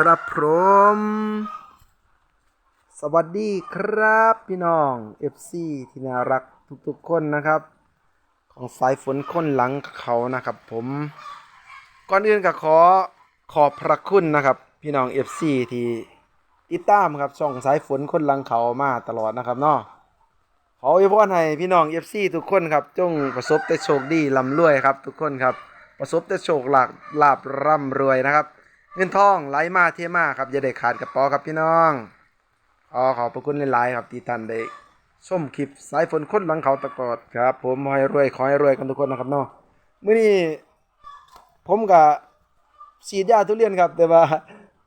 ครับผมสวัสดีครับพี่น้อง FC ที่น่ารักทุกๆคนนะครับ ของสายฝนคนหลังเขานะครับผม ก่อนอื่นก็ขอขอบพระคุณนะครับ พี่น้อง FC ที่ติดตามครับช่องสายฝนคนหลังเขามาตลอดนะครับเนาะขออวยพรให้พี่น้อง FC ทุกคนครับ จงประสบแต่โชคดีร่ำรวยครับ ทุกคนครับประสบแต่โชคหลาภลาบร่ำรวยนะครับ เงินทองไหลมาเทมาครับอย่าได้ขาดกระเป๋าครับพี่น้องขอขอบพระคุณหลายๆครับที่ท่านได้ชมคลิปสายฝนค้นหลังเขาตะกอดครับ ผมขอให้รวยขอให้รวยกันทุกคนนะครับเนาะมื้อนี้ผมกับฉีดยาทุเรียนครับ แต่ว่า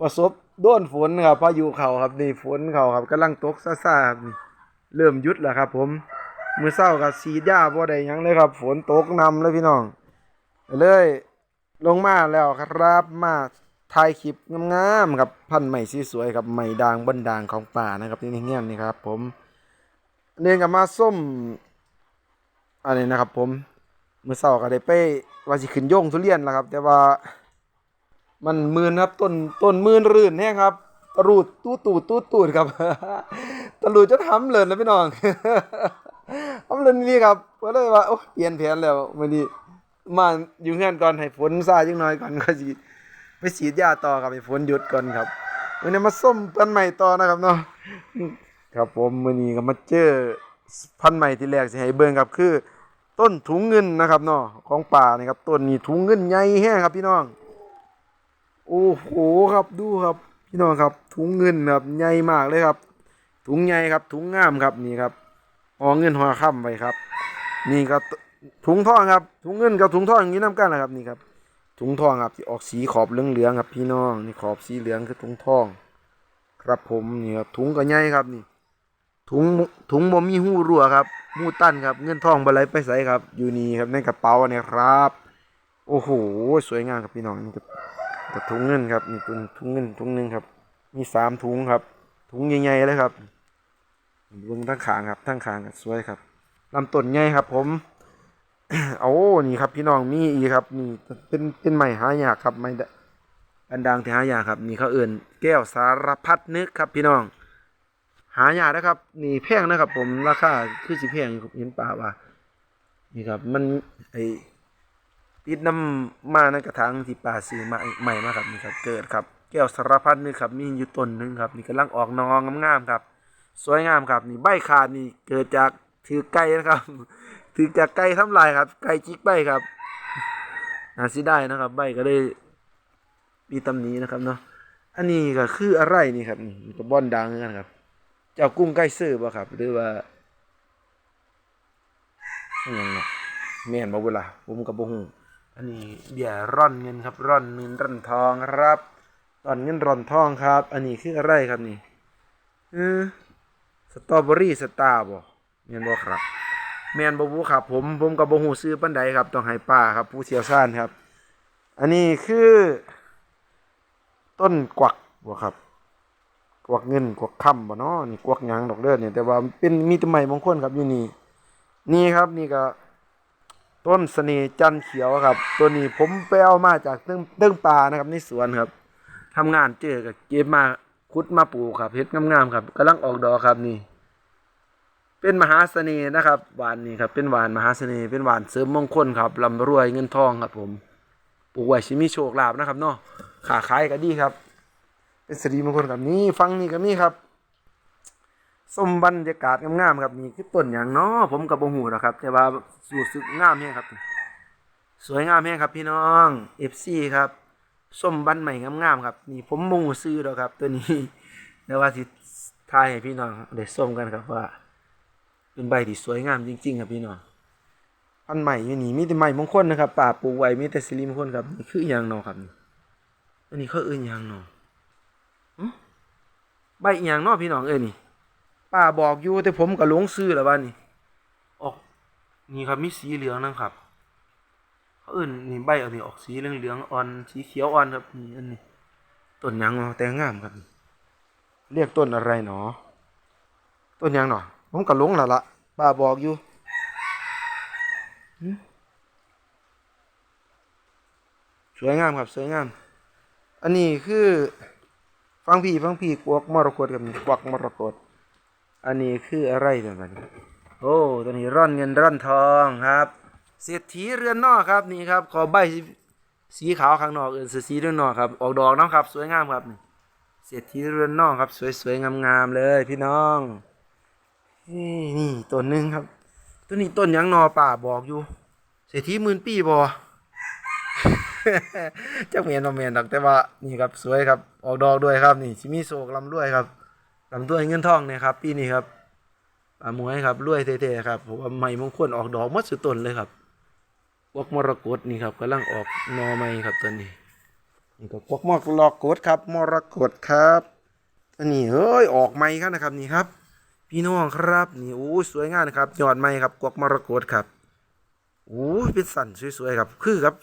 ประสบโดนฝนครับพายุเขาครับนี่ฝนเขาครับกำลังตกซ่าๆครับเริ่มหยุดแล้วครับ ผมมื้อเช้ากับฉีดยาบ่ได้หยังเลยครับ ฝนตกนำเลยพี่น้องเลยลงมาแล้วครับมา ถ่ายคลิปงามๆครับพันใหม่สีสวยครับใหม่ด่างบนด่างของป่านะครับนี่เงี้ยนี่ครับ ผมเนื่องกับมาส้มอันนี้นะครับ ผมมือเสาร์ก็ได้ไปว่าสิขึ้นโยงทุเรียนแล้วครับ แต่ว่ามันมืนครับต้นต้นมืนรื่นแห้งครับตรูดตู้ตูดตู้ตูดครับตรูดจะทำเลยนะพี่น้องทำเลยนี่ครับก็เลยว่าโอ้เปลี่ยนแผนแล้ววันนี้มาอยู่เงื่อนก่อนให้ฝนซาจังน่อยก่อนก็สิ ไปฉีดยาต่อครับให้ฝนหยุดก่อนครับวันนี้มาส้มพันใหม่ต่อนะครับเนาะครับผมมื้อนี้ก็มาเจอพันใหม่ที่แรกสิให้เบิ่งครับคือ ต้นถุงเงินนะครับเนาะของป่านี่ครับต้นนี้ถุงเงินใหญ่แห้งครับพี่น้อง โอ้โหครับดูครับพี่น้องครับ ถุงเงินครับใหญ่มากเลยครับ ถุงใหญ่ครับ ถุงงามครับนี่ครับหอเงินห่อค่ำไว้ครับ นี่ก็ถุงทองครับ ถุงเงินกับถุงทองอย่างนี้น้ำกันนะครับนี่ครับ ถุงทองครับที่ออกสีขอบเหลืองๆครับพี่น้องนี่ขอบสีเหลืองคือถุงทอง ครับผมนี่ครับถุงก็ใหญ่ครับนี่ ถุงถุงบ่มีหูรั่วครับหูตั้นครับเงินทองบ่ไหลไปใส่ครับ อยู่นี่ครับในกระเป๋าเนี่ยครับ โอ้โหสวยงามครับพี่น้องนี่ก็กับถุงเงินครับนี่ถุงถุงเงินถุงหนึ่งครับ มีสามถุงครับ ถุงใหญ่ๆเลยครับเบิ่งทั้งขางครับทั้งขางสวยครับลำต้นใหญ่ครับผม โอ้นี่ครับ พี่น้องมีอีครับ นี่เป็นเป็นไม้หายากครับไม้ดอันดังที่หายากครับ นี่เขาเอื่นแก้วสารพัดนึกครับ พี่น้อง หายากนะครับ นี่แพงนะครับ ผมราคาคือสิแพงครับเห็นป่าว่า นี่ครับ มันไอติดน้ำมาในกระถางที่ป่าซื้อมาใหม่มาครับนี่ครับ เกิดครับ แก้วสารพัดนึกครับมีอยู่ต้นหนึงครับ นี่กำลังออกนองงามๆครับ สวยงามครับ นี่ใบขาดนี่เกิดจาก ถือไก่นะครับ ถือจากไก่ทำลายครับ ไก่จิกใบครับหาสิได้นะครับ ใบก็เลยมีตำหนี้นะครับเนาะอันนี้ก็คืออะไรนี่ครับนี่มันก็บ่อนดังกันครับ เจ้ากุ้งไก่ซื้อบ่ครับ หรือว่าอหยังเนาะแม่นบ่เวลาผมก็บ่ฮู้อันนี้เบียร์ร่อนเงินครับ ร่อนเงินร่อนทองครับร่อนเงินร่อนทองครับ อันนี้คืออะไรครับนี่เออสตรอเบอรี่สตาร์บ่ แม่นบ่ครับแมนบบูครับ ผมผมกับบ่ฮู้ซื้อปานใดครับต้องให้ป้าครับ ผู้เชี่ยวชาญครับ อันนี้คือ ต้นกวักบ่ครับ กวักเงินกวักคำบ่เนาะนี่กวักหยังดอกเด้อเนี่ยแต่ว่าเป็นมีต้นไม้มงคลครับอยู่นี่นี่ครับนี่ก็ต้นสน่ห์จันเขียวครับ ตัวนี้ผมไปเอามาจากเรื่องเรื่องป่านะครับในสวนครับทำงานเจอกับเก็บมาขุดมาปลูกครับเฮ็ดงามๆครับกำลังออกดอกครับนี่ เป็นมหาเสน่ห์นะครับหวานนี่ครับเป็นหวานมหาเสน่ห์เป็นหวานเสริมมงคลครับร่ำรวยเงินทองครับผมปลูกไว้สิมีโชคลาภนะครับเนาะขาขายก็ดีครับ เป็นสิริมงคลครับนี่ฟังนี่ก็มีครับส้มบรรยากาศงามๆครับนี่คือต้นอย่างเนาะผมกับบ่ฮู้นะครับ แต่ว่าสูสึกงามแฮงครับ สวยงามแฮงครับพี่น้อง FC ครับส้มบันใหม่งามๆครับ นี่ผมบ่ฮู้ซื้อดอกครับ ตัวนี้แต่ว่าสิทายให้พี่น้องได้ส้มกันครับว่า เป็นใบที่สวยงามจริง ๆ ครับพี่น้องพันธุ์ใหม่อยู่นี่มีแต่ใหม่มงคลนะครับป่าปลูกไว้มีแต่สิริมงคลครับนี่คืออหยังเนาะครับนี่อันนี้เขาเอื้นหยังเนาะหึใบอหยังเนาะพี่น้องเอ้ยนี่ป้าบอกอยู่แต่ผมก็หลงซื้อแล้วว่านี่ออกนี่ครับมีสีเหลืองนะครับเขาเอื้นนี่ใบอันนี้ออกสีเหลืองๆอ่อนสีเขียวอ่อนครับนี่อันนี้ต้นหยังเนาะแต่งามครับนี่เรียกต้นอะไรเนาะต้นหยังเนาะ ผมก็หลงแล้วละป้าบอกอยู่หึสวยงามครับสวยงาม อันนี้คือ ฟังพี่ฟังพี่กวักมรกตกับนี่กวักมรกตอันนี้คืออะไรตัวนี้โอ้ตัวนี้ร่อนเงินร่อนทองครับ เศรษฐีเรือนนอกครับนี่ครับ ขอใบสีสีขาวข้างนอกเอื่นสีเรือนนอกครับ ออกดอกน้ำครับ สวยงามครับนี่เศรษฐีเรือนนอกครับ สวยๆงามๆเลยพี่น้อง นี่ต้นหนึ่งครับ ตัวนี้ต้นยังนอป่าบอกอยู่ เศรษฐีหมื่นปีบอจักเมียนบ่เมียนดอกแต่ว่านี่ครับสวยครับออกดอกด้วยครับนี่สิมีโศกลำด้วยครับลำด้วยเงินทองเนี่ยครับปีนี้ครับป่าหมวยครับรวยเท่ๆครับผมว่าใหม่มงคลออกดอกมดสุดต้นเลยครับพวกมรกตนี่ครับกำลังออกนอใหม่ครับตัวนี้นี่ก็พวกมรกตครับ มรกตครับตัวนี้เฮ้ยออกใหม่ครับนะครับนี่ครับ พี่น้องครับนี่โอ้สวยงามนะครับยอดใหม่ครับกวกมรกตครับโอ้เป็นสันสวยๆครับคือครับ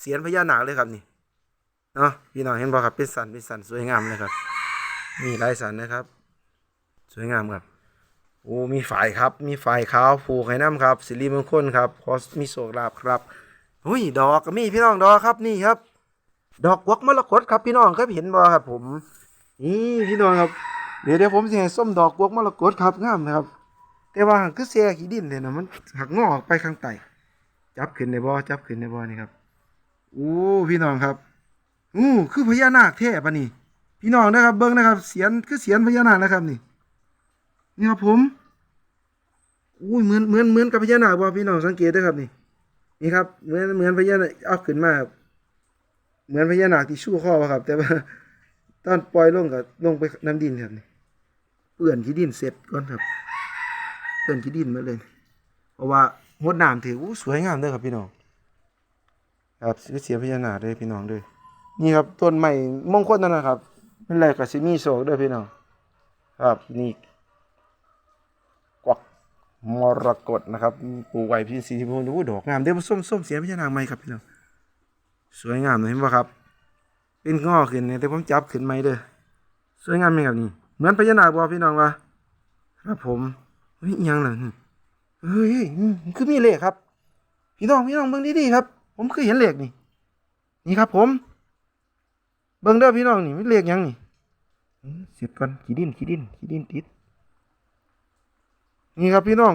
เสียนพญานาคเลยครับนี่เนาะพี่น้องเห็นบ่ครับเป็นสันเป็นสันสวยงามเลยครับมีลายสันนะครับ สวยงามครับโอ้มีฝ่ายครับ มีฝ่ายขาวผูกให้น้ำครับสิริมงคลครับขอสมีโศกลาบครับอุ้ยดอกก็มีพี่น้องดอกครับนี่ครับ ดอกกวักมรกตครับพี่น้องเคยเห็นบ่ครับผมนี่พี่น้องครับ เดี๋ยวเดี๋ยวผมจะให้ส้มดอกกวักมรกตครับงามนะครับ แต่ว่าคือเสียขี้ดินเลยนะมันหักงอกไปข้างใต้จับขึ้นในบ่อจับขึ้นในบ่อนี่ครับโอ้พี่น้องครับอู้คือพญานาคแท้ปะนี่พี่น้องนะครับ เบิ้งนะครับ เสียนคือเสียนพญานาคนะครับนี่นี่ครับผมอู้เหมือนเหมือนเหมือนกับพญานาคบ่พี่น้องสังเกตด้วยครับนี่นี่ครับเหมือนเหมือนพญานาคเอาขึ้นมาครับเหมือนพญานาคที่ชู้ข้อครับ แต่ว่า ตอนปล่อยลงกับลงไปน้ำดินครับนี่เปื่อนขี้ดินเสร็จก่อนครับเปื่อนขี้ดินมาเลย เพราะว่าหดน้ำถืออู้สวยงามเด้อครับพี่น้องครับเสียพญานาคเด้อพี่น้องเด้อนี่ครับต้นใหม่มงคลนั่นนะครับเป็นไรกับซิมีโศกด้วยพี่น้องครับนี่กวักมรกตนะครับปลูกไว้พี่สีชมพูดูดอกงามเดี๋ยวมาส้มส้มเสียพญานางใหม่ครับพี่น้องสวยงามเลยเห็นป่ะครับ เป็นงอขึ้นเนี่ยแต่ผมจับขึ้นใหมเด้อสวยงามไหมครับนี่เหมือนพญานาคบ่พี่น้องวะครับผมเฮ้ยยังล่ะนี่เฮ้ยคือมีเลขครับ พี่น้องพี่น้องเบิ่งดีๆครับ ผมเคยเห็นเลขนี่ นี่ครับ ผม เบิ่งเด้อพี่น้องนี่มันเรียกหยังนี่เสร็จก่อนขี้ดินขี้ดินขี้ดินติดนี่ครับพี่น้อง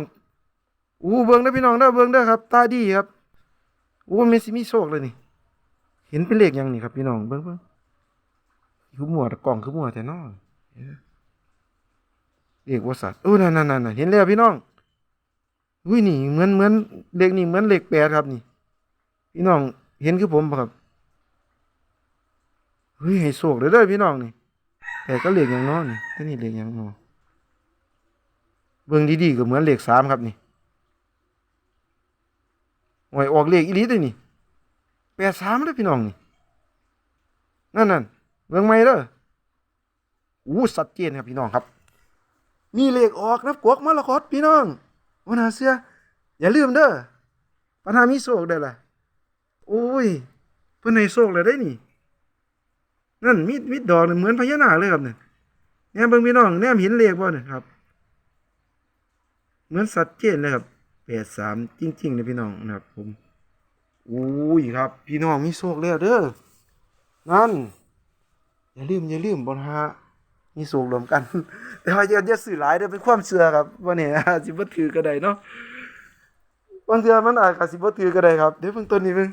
อู้เบิ่งเด้อพี่น้องเด้อเบิ่งเด้อครับ ตาดีครับอู้มันสิมีโชคเลยนี่ เห็นเป็นเลขยังนี่ครับพี่น้องเบิ่งเบิ่งคือหมวดกล่องคือหมวดแต่น้องเลขว่าสัตว์โอ้นั่นนั่นนั่นเห็นแล้วพี่น้องอุ้ยนี่เหมือนเหมือนเลขนี่เหมือนเลขแปดครับนี่ พี่น้องเห็นคือผมครับเฮ้ยให้โศกเลยเด้อพี่น้องนี่แต่ก็เหล็กอย่างน้อนี่แต่นี่เหล็กอย่างน้อเบิ่งดีๆก็เหมือนเหล็กสามครับนี่หวยออกเลขอีหลีเด้อนี่ แปดสามเด้อพี่น้องนี่นั่นนั่นเบิ่งไม่เด้ออู้สัดเจนครับพี่น้องครับ มีเลขออกนะกวกมรกตพี่น้องวันหาเสื้อย่าลืมเด้อปัญหามีโศกได้ล่ะโอ้ยเพิ่อนให้โศกเลยได้นี่ นั่นมีดมีดดอกเหมือนพญานาคเลยครับเนี่ยเนี่ยเบิ่งพี่น้องเนี่ยห็นเลขบ่เนี่ยครับ เหมือนสัตว์เจนเลยครับแปดสามจริงๆเลยพี่น้องนะครับผม อุ้ยครับ พี่น้องมีโชคแล้วเด้อนั่น อย่าลืมอย่าลืมบนฮะมีโชครวมกัน แต่ว่าอย่าอย่าสื่อหลายเด้อเป็นความเชื่อครับว่าเนี่ยอาสิบ่ถือก็ได้เนาะบางเทื่อมันอาจสิบ่ถือก็ได้ครับเดี๋ยวเบิ่งต้นนี้เบิ่ง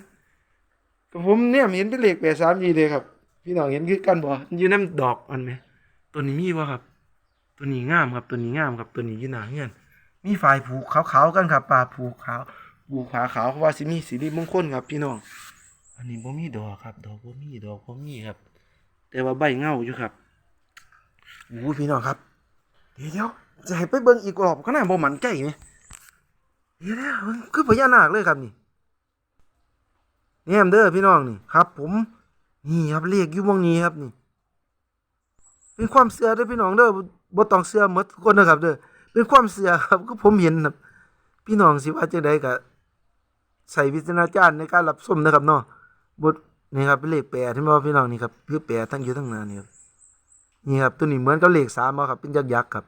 ก็ผมเนี่ยเห็นเป็นเลขแปดสามยีเลยครับ พี่น้องเห็นคือกันบ่อยู่น้ำดอกอันไหมตัวนี้มีบ่ครับ ตัวนี้งามครับตัวนี้งามครับตัวนี้อยู่หนาเฮือนมีฝ่ายผูกขาวๆกันครับปลาผูกขาว ผูกขาขาวเพราะว่าสิมีสิริมงคลครับ พี่น้อง อันนี้บ่มีดอกครับ ดอกบ่มีดอกบ่มีครับ แต่ว่าใบเงาอยู่ครับอู้พี่น้องครับ เดี๋ยวเดี๋ยวจะให้ไปเบิ่งอีกรอบขนาดบ่หมันใจไหมเดี๋ยวเดี๋ยวเบิ่งคือพญานาคเลยครับนี่แนี่เด้อพี่น้องนี่ครับ ผมนี่ครับเลขอยู่หมองนี้ครับนี่เป็นความเชื่อเด้อพี่น้องเด้อบ่บ่ต้องเชื่อหมดทุกคนนะครับเด้อเป็นความเชื่อครับก็ผมเห็นครับ พี่น้องสิว่าจังไดก็ ใส่วิจารณญาณในการรับชมนะครับเนาะบทนี่ครับเป็นเลขแปดที่ว่าพี่น้องนี่ครับคือแปดทั้งอยู่ทั้งน้านี่ครับนี่ครับตัวนี้เหมือนกับเลขสามครับเป็นยักษ์ยักษ์ครับ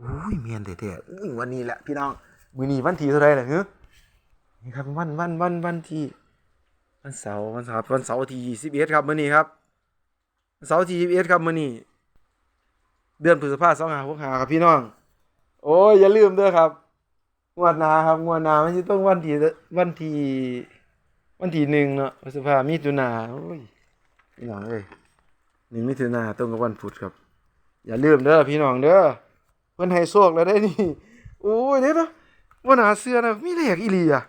อุ้ยเมียนแท้ๆอุ้ยวันนี้แหละพี่น้องมือนี้วันที่เท่าไรล่ะฮะนี่ครับวันวันวันวันที่วันเสาร์วันเสาร์วันเสาร์ที่ยี่สิบเอ็ดครับมื้อนี้ครับเสาร์ที่ยี่สิบเอ็ดครับมื้อนี้เดือนพฤษภาคมสองหาหกหาครับพี่น้อง โอ้ยอย่าลืมเด้อครับ งวดหน้าครับงวดหน้ามันสิต้องวันที่วันที่วันที่หนึ่งเนาะพฤษภามิถุนาโอ้ยพี่น้องเอ้ยหนึ่งมิถุนาตรงกับวันพุธครับ อย่าลืมเด้อพี่น้องเด้อเพิ่นให้โชคแล้วได้นี่โอ้ยเด้อนะบ่น่าเชื่อนะมีเลขอีหลีอะ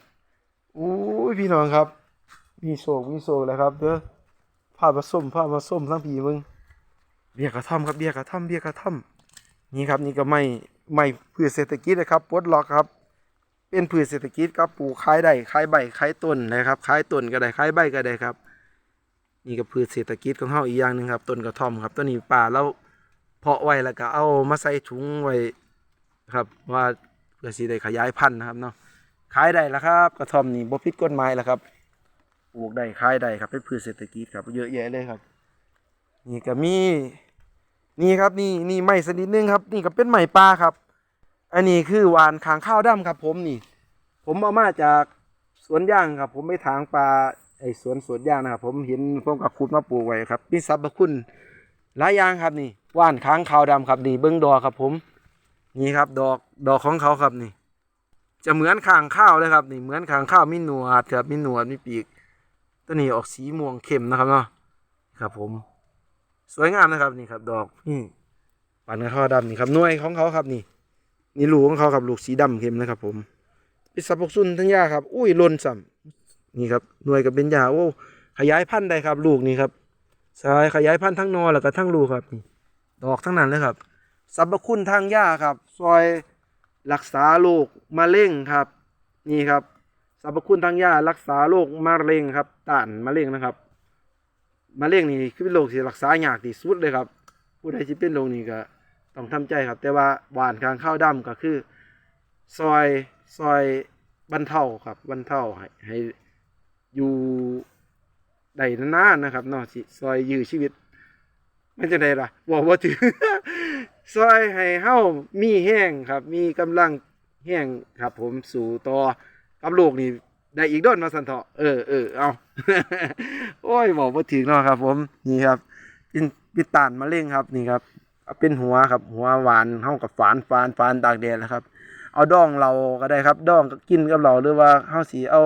โอ้ยพี่น้องครับ มีโชคมีโชคแล้วครับเด้อผ้าผสมผ้าผสมทั้งปีมึงเบียร์กระท่อมครับเบียร์กระท่อมเบียร์กระท่อมนี่ครับนี่ก็ไม่ไม่เพืชเศรษฐกิจนะครับปลดล็อกครับ เป็นพืชเศรษฐกิจครับปลูกขายได้ขายใบขายต้นนะครับขายต้นก็ได้ขายใบก็ได้ครับ นี่ก็พืชเศรษฐกิจของเฮาอีกอย่างหนึ่งครับต้นกระท่อมครับต้นนี้ป่าแล้วเพาะไว้แล้วก็เอามาใส่ถุงไว้ครับว่าเพื่อสิได้ขยายพันธุ์นะครับเนาะขายได้แล้วครับ กระท่อมนี่บ่ผิดกฎหมายแล้วครับปลูกได้ขายได้ครับเป็นพืชเศรษฐกิจครับ เยอะแยะเลยครับ นี่ก็มีนี่ครับนี่นี่ไม้สนิดนึงครับ นี่ก็เป็นไม้ป่าครับ อันนี้คือหวานขางข้าวดำครับ ผมนี่ ผมเอามาจากสวนยางครับ ผมไปถางปลาไอสวนสวนยางนะครับผมเห็นผมกับขุดมาปลูกไว้ครับมีสรรพคุณหลายอย่างครับนี่หว่านค้างขาวดำครับนี่เบิ้งดอกครับ ผม นี่ครับ ดอกดอกของเขาครับนี่ จะเหมือนขางข้าวเลยครับ นี่เหมือนขางข้าวมีหนวดครับมีหนวดมีปีกตัวนี้ออกสีม่วงเข้มนะครับเนาะครับ ผม สวยงามนะครับนี่ครับ ดอกนี่ปันกระท่อดำนี่ครับน่วยของเขาครับนี่ นี่ลูกของเขาครับลูกสีดำเข้มนะครับ ผมป็นสับปกซุนทั้งยาครับ อุ้ยหลนซ้ำนี่ครับหน่วยกับเป็นยาโอ้ขยายพันธุ์ได้ครับ ลูกนี่ครับสายขยายพันธุ์ทั้งนอแล้วก็ทั้งลูกครับ ดอกทั้งนั้นเลยครับสรรพคุณทางยาครับ ซอยรักษาโรคมะเร็งครับ นี่ครับสรรพคุณทางยารักษาโรคมะเร็งครับต้านมะเร็งนะครับมะเร็งนี่คือเป็นโรคที่รักษายากที่สุดเลยครับผู้ใดที่เป็นโรคนี้ก็ ต้องทำใจครับ แต่ว่าหวานกลางข้าวดำก็คือ ซอยซอยบรรเทาครับบรรเทาให้ให้อยู่ได้นานๆนะครับเนาะซอยยื้อชีวิตมันจะได้ล่ะบอกว่าถือซอยให้เฮามีแห้งครับ มีกำลังแห้งครับ ผมสู่ต่อกับโลกนี่ได้อีกด้นมาสันเถาะเออเออเอาโอ้ยบอกว่าถึงเนาะครับ ผมนี่ครับป็นปิตานมะเร็งครับนี่ครับ เป็นหัวครับ หัวหวานเท่ากับฝานฝานฝานตากแดดนะครับ เอาดองเราก็ได้ครับดองกินกับเราหรือว่าเฮาสีเอา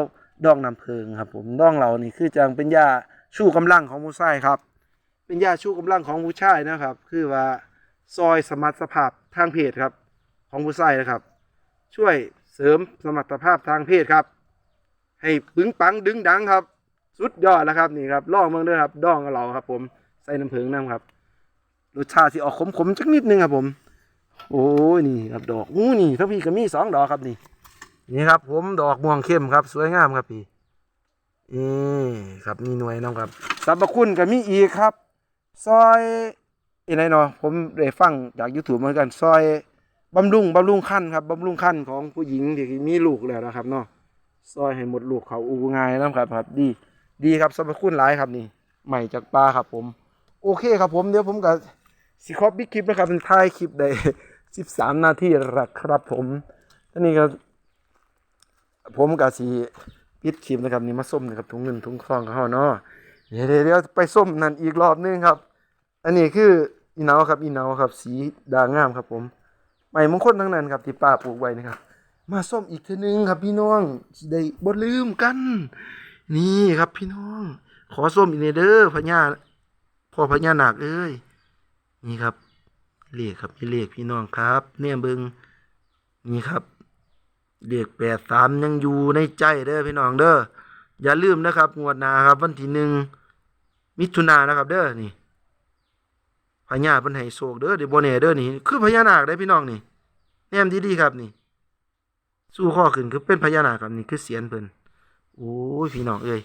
ดองน้ำเพิงครับ ผมดองเรานี่คือจังเป็นยาชูกำลังของผู้ชายครับ เป็นยาชูกำลังของผู้ชายนะครับ คือว่าซอยสมรรถภาพทางเพศครับ ของผู้ชายนะครับ ช่วยเสริมสมรรถภาพทางเพศครับ ให้ปึงปังดึงดังครับ สุดยอดแล้วครับนี่ครับลองเมืองด้วยครับดองกับเราครับ ผมใส่น้ำผึ้งน้ำครับ รสชาติที่ออกขมๆจักนิดนึงครับผม โอ้ยนี่ครับดอกอู้นี่ทั้งพี่ก็มีสองดอกครับนี่ นี่ครับ ผมดอกม่วงเข้มครับ สวยงามครับพี่นี่ครับมีหน่วยน้ำครับสรรพคุณก็มีอีกครับ ซอยอะไรเนาะผมได้ฟังจาก YouTube เหมือนกัน ซอยบำรุงบำรุงขั้นครับบำรุงขั้นของผู้หญิงที่มีลูกแล้วนะครับเนาะซอยให้หมดลูกเขาอูง่ายนะครับครับ ดีดีครับสรรพคุณหลายครับนี่ใหม่จากปลาครับผม โอเคครับผมเดี๋ยวผมกับ สิครอบบิ๊กคลิปนะครับเป็นท้ายคลิปได้สิบสามนาทีละครับผมท่านี้ก็ผมกับสีปิดคลิปนะครับนี่มาส้มนะครับถุงเงินถุงทองของเขาเนาะเดี๋ยวเดี๋ยวไปส้มนั่นอีกรอบนึงครับ อันนี้คืออีเนาครับอีเนาครับ สีด่างงามครับ ผมใหม่มงคลทั้งนั้นครับที่ป้าปลูกไว้นะครับ มาส้มอีกทีนึงครับ พี่น้องได้บ่ลืมกัน นี่ครับพี่น้อง ขอส้มอีกในเด้อพญาพ่อพญานาคเอ้ย นี่ครับเลขครับนี่เลขพี่น้องครับ เนี่ยเบิงนี่ครับเลขแปดสามยังอยู่ในใจเด้อพี่น้องเด้ออย่าลืมนะครับ งวดหน้าครับ วันที่หนึ่งมิถุนายนนะครับ เด้อนี่พญาเพิ่นให้โศกเด้อเดี๋ยวบ่แน่เด้อนี่คือพญานาคได้พี่น้องนี่แนมดีๆครับนี่ สู้ข้อขึ้นคือเป็นพญานาคครับนี่คือเสียนเพิ่นโอ้ยพี่น้องเอ้ย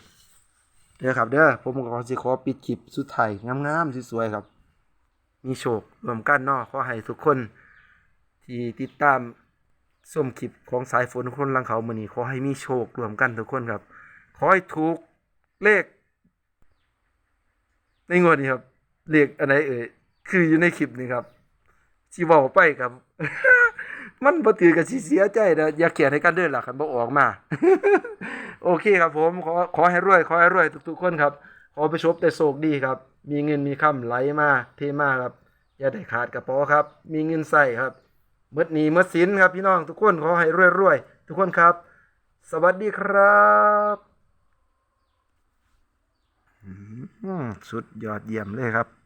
เด้อครับเด้อผมก็ขอสิขอปิดคลิปสุดท้ายงามๆสวยๆครับ มีโชครวมกันเนาะขอให้ทุกคน ที่ติดตามส้มคลิปของสายฝนคนลังเขามือนี้ขอให้มีโชครวมกันทุกคนครับ ขอให้ถูกเลข ในงวดนี้ครับ เลขอันไหนเอ่ยคืออยู่ในคลิปนี้ครับสิเว้าไปครับ มันบ่ถือกับเสียใจนะอย่าเขียนให้กันเด้อล่ะคันบ่ออกมา โอเคครับผม ขอขอให้รวย ขอให้รวยทุกๆคนครับ ขอไปชบแต่โศกดีครับ มีเงินมีค่ำไหลมาเทมาครับ อย่าได้ขาดกระเป๋าครับ มีเงินใส่ครับเมื่อนี้เมื่อสินครับพี่น้องทุกคนขอให้รวยๆทุกคนครับ สวัสดีครับสุดยอดเยี่ยมเลยครับ